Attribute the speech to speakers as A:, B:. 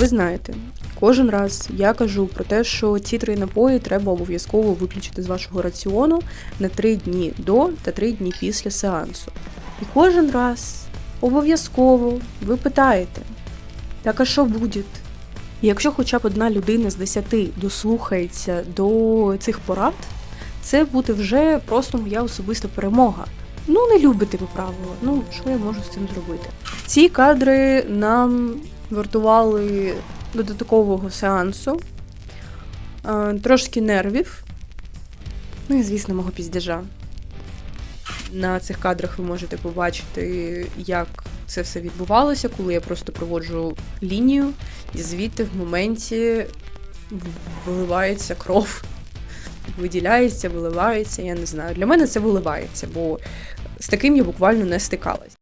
A: Ви знаєте, кожен раз я кажу про те, що ці три напої треба обов'язково виключити з вашого раціону на три дні до та три дні після сеансу. І кожен раз обов'язково ви питаєте, так а що буде? І якщо хоча б одна людина з десяти дослухається до цих порад, це буде вже просто моя особиста перемога. Ну, не любите ви правила. Ну, що я можу з цим зробити? Ці кадри нам вартували додаткового сеансу, е, трошки нервів, ну і, звісно, мого піздяжа. На цих кадрах ви можете побачити, як це все відбувалося, коли я просто проводжу лінію, і звідти в моменті виливається кров. Виділяється, виливається, я не знаю. Для мене це виливається, бо з таким я буквально не стикалась.